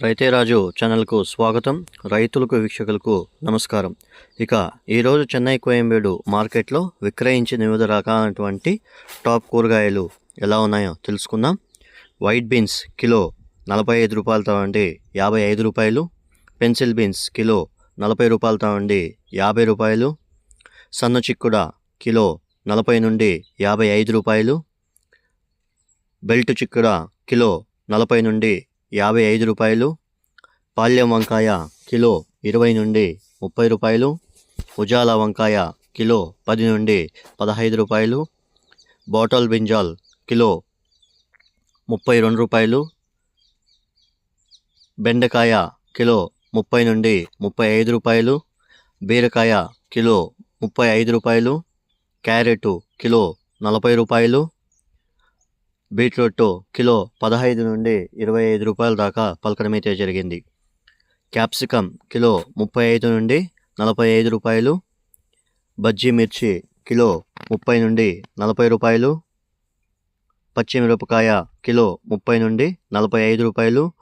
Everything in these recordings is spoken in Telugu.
రైతే రాజు ఛానల్కు స్వాగతం. రైతులకు వీక్షకులకు నమస్కారం. ఇక ఈరోజు చెన్నై కోయంబేడు మార్కెట్లో విక్రయించిన వివిధ రకాలైనటువంటి టాప్ కూరగాయలు ఎలా ఉన్నాయో తెలుసుకుందాం. వైట్ బీన్స్ కిలో నలభై ఐదు రూపాయలతో అండి యాభై ఐదు రూపాయలు. పెన్సిల్ బీన్స్ కిలో నలభై రూపాయలతో అండి యాభై రూపాయలు. సన్న చిక్కుడ కిలో నలభై నుండి యాభై ఐదు రూపాయలు. బెల్ట్ చిక్కుడ కిలో నలభై నుండి యాభై ఐదు రూపాయలు పాల్యం వంకాయ కిలో ఇరవై నుండి ముప్పై రూపాయలు ఉజాల వంకాయ కిలో పది నుండి పదహైదు రూపాయలు బాటల్ బింజాల్ కిలో ముప్పై రెండు రూపాయలు బెండకాయ కిలో ముప్పై నుండి ముప్పై ఐదు రూపాయలు బీరకాయ కిలో ముప్పై ఐదు రూపాయలు క్యారెట్ కిలో నలభై రూపాయలు బీట్రూట్ కిలో పదహైదు నుండి ఇరవై ఐదు రూపాయల దాకా పలకడమైతే జరిగింది. క్యాప్సికమ్ కిలో ముప్పై ఐదు నుండి నలభై ఐదు రూపాయలు. బజ్జీ మిర్చి కిలో ముప్పై నుండి నలభై రూపాయలు. పచ్చిమిరపకాయ కిలో ముప్పై నుండి నలభై ఐదు రూపాయలు.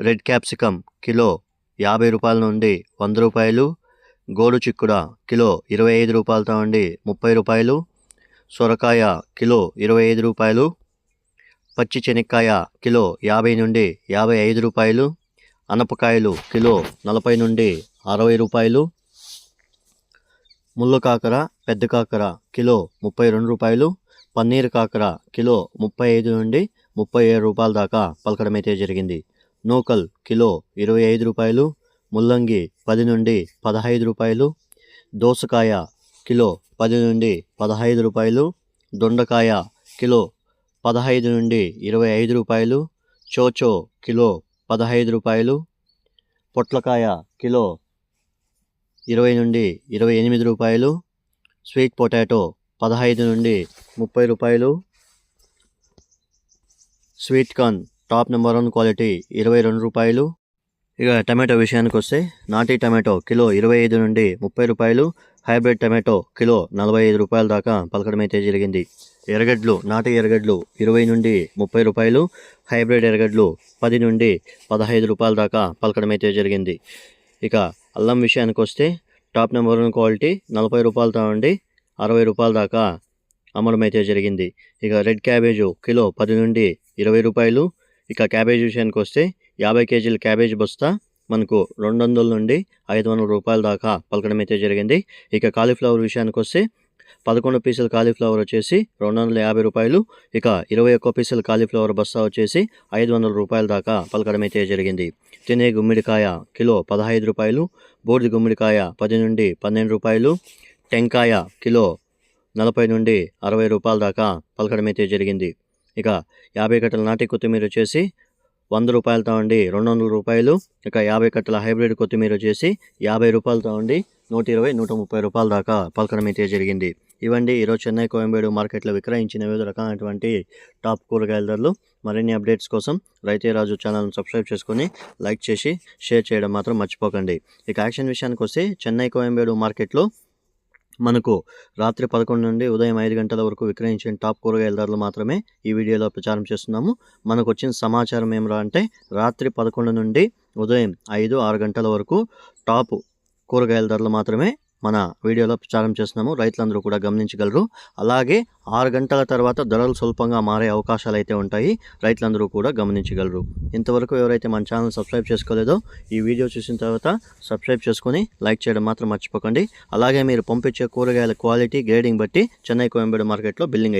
రెడ్ క్యాప్సికమ్ కిలో యాభై రూపాయల నుండి వంద రూపాయలు. గోడు చిక్కుడ కిలో ఇరవై ఐదు రూపాయలతో నుండి ముప్పై రూపాయలు. సొరకాయ కిలో ఇరవై ఐదు రూపాయలు. పచ్చి శనక్కాయ కిలో యాభై నుండి యాభై ఐదు రూపాయలు అనపకాయలు కిలో నలభై నుండి అరవై రూపాయలు ముళ్ళు కాకర పెద్ద కాకర కిలో ముప్పై రెండు రూపాయలు పన్నీర్ కాకర కిలో ముప్పై ఐదు నుండి ముప్పై ఏడు రూపాయల దాకా పలకడమైతే జరిగింది. నూకల్ కిలో ఇరవై ఐదు రూపాయలు ముల్లంగి పది నుండి పదహైదు రూపాయలు దోసకాయ కిలో పది నుండి పదహైదు రూపాయలు దొండకాయ కిలో పదహైదు నుండి ఇరవై ఐదు రూపాయలు చోచో కిలో పదహైదు రూపాయలు పొట్లకాయ కిలో ఇరవై నుండి ఇరవై ఎనిమిది రూపాయలు స్వీట్ పొటాటో పదహైదు నుండి ముప్పై రూపాయలు sweet corn top number one quality ఇరవై రెండు రూపాయలు. ఇక టమాటో విషయానికి వస్తే నాటి టమాటో కిలో ఇరవై ఐదు నుండి ముప్పై రూపాయలు హైబ్రిడ్ టమాటో కిలో నలభై ఐదు రూపాయల దాకా పలకడం అయితే జరిగింది. ఎరగడ్లు నాటి ఎరగడ్లు ఇరవై నుండి ముప్పై రూపాయలు హైబ్రిడ్ ఎరగడ్లు పది నుండి పదహైదు రూపాయల దాకా పలకడం అయితే జరిగింది. ఇక అల్లం విషయానికి వస్తే టాప్ నెంబర్ వన్ క్వాలిటీ నలభై రూపాయలతో నుండి అరవై రూపాయల దాకా అమ్మడం అయితే జరిగింది. ఇక రెడ్ క్యాబేజు కిలో పది నుండి ఇరవై రూపాయలు. ఇక క్యాబేజ్ విషయానికి వస్తే యాభై కేజీల క్యాబేజ్ బస్తా మనకు రెండు వందల నుండి ఐదు వందల రూపాయల దాకా పలకడం అయితే జరిగింది. ఇక కాలీఫ్లవర్ విషయానికి వస్తే పదకొండు పీసుల కాలీఫ్లవర్ వచ్చేసి రెండు వందల యాభై రూపాయలు. ఇక ఇరవై ఒక్క పీసుల కాలీఫ్లవర్ బస్తా వచ్చేసి ఐదు వందల రూపాయల దాకా పలకడం అయితే జరిగింది. తినే గుమ్మిడికాయ కిలో పదహైదు రూపాయలు. బూడిద గుమ్మిడికాయ పది నుండి పన్నెండు రూపాయలు. టెంకాయ కిలో నలభై నుండి అరవై రూపాయల దాకా పలకడం అయితే జరిగింది. ఇక యాభై కట్టల నాటి కొత్తిమీర వచ్చేసి వంద రూపాయలతో ఉండి రెండు వందల రూపాయలు. ఇక యాభై కట్టల హైబ్రిడ్ కొత్తిమీర వచ్చేసి యాభై రూపాయలతో ఉండి నూట ఇరవై నూట ముప్పై రూపాయల దాకా పలకడం అయితే జరిగింది. ఇవండి ఈరోజు చెన్నై కోయంబేడు మార్కెట్లో విక్రయించిన వివిధ రకాలైనటువంటి టాప్ కూరగాయల ధరలు. మరిన్ని అప్డేట్స్ కోసం రైతే రాజు ఛానల్ని సబ్స్క్రైబ్ చేసుకొని లైక్ చేసి షేర్ చేయడం మాత్రం మర్చిపోకండి. ఇక యాక్షన్ విషయానికి వస్తే చెన్నై కోయంబేడు మార్కెట్లో మనకు రాత్రి పదకొండు నుండి ఉదయం ఐదు గంటల వరకు విక్రయించిన టాప్ కూరగాయల ధరలు మాత్రమే ఈ వీడియోలో ప్రచారం చేస్తున్నాము. మనకు వచ్చిన సమాచారం ఏమిరా అంటే రాత్రి పదకొండు నుండి ఉదయం ఐదు ఆరు గంటల వరకు టాప్ కూరగాయల ధరలు మాత్రమే మన వీడియోలో ప్రచారం చేస్తున్నాము. రైతులందరూ కూడా గమనించగలరు. అలాగే ఆరు గంటల తర్వాత ధరలు స్వల్పంగా మారే అవకాశాలు అయితే ఉంటాయి. రైతులందరూ కూడా గమనించగలరు. ఇంతవరకు ఎవరైతే మన ఛానల్ సబ్స్క్రైబ్ చేసుకోలేదో ఈ వీడియో చూసిన తర్వాత సబ్స్క్రైబ్ చేసుకొని లైక్ చేయడం మాత్రం మర్చిపోకండి. అలాగే మీరు పంపించే కూరగాయల క్వాలిటీ గ్రేడింగ్ బట్టి చెన్నై కోయంబేడు మార్కెట్లో బిల్లింగ్ అయితే